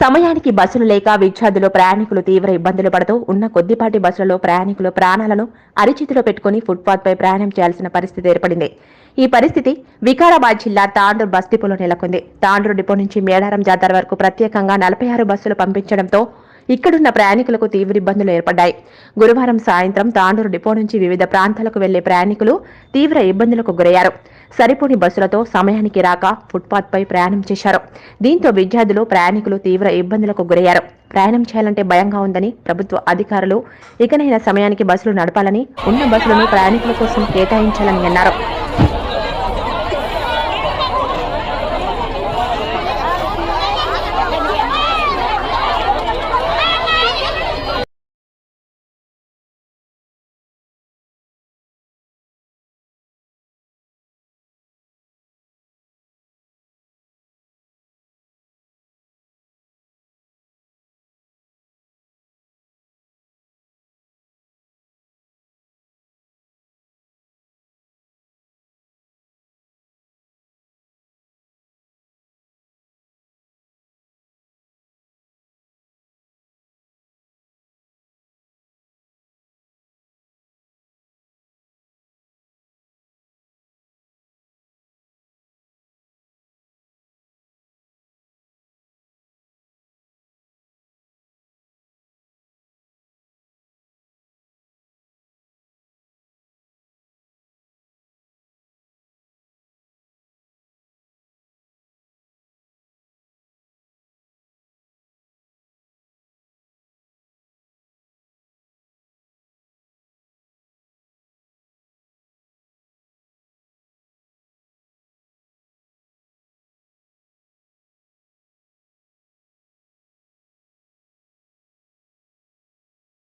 సమయానికి బస్సులు లేక విద్యార్థులు ప్రయాణికులు తీవ్ర ఇబ్బందులు పడుతూ ఉన్న కొద్దిపాటి బస్సులలో ప్రయాణికులు ప్రాణాలను అరిచితిలో పెట్టుకుని ఫుట్పాత్ పై ప్రయాణం చేయాల్సిన పరిస్థితి ఏర్పడింది. ఈ పరిస్థితి వికారాబాద్ జిల్లా తాండూరు బస్ డిపోలో నెలకొంది. తాండూరు డిపో నుంచి మేడారం జాతర వరకు ప్రత్యేకంగా నలభై ఆరు బస్సులు పంపించడంతో ఇక్కడున్న ప్రయాణికులకు తీవ్ర ఇబ్బందులు ఏర్పడ్డాయి. గురువారం సాయంత్రం తాండూరు డిపో నుంచి వివిధ ప్రాంతాలకు వెళ్ళే ప్రయాణికులు తీవ్ర ఇబ్బందులకు గురయ్యారు. సరిపోని బస్సులతో సమయానికి రాక ఫుట్పాత్ పై ప్రయాణం చేశారు. దీంతో విద్యార్థులు ప్రయాణికులు తీవ్ర ఇబ్బందులకు గురయ్యారు. ప్రయాణం చేయాలంటే భయంగా ఉందని ప్రభుత్వ అధికారులు ఇకనైనా సమయానికి బస్సులు నడపాలని ఉన్న బస్సులను ప్రయాణికుల కోసం కేటాయించాలని అన్నారు.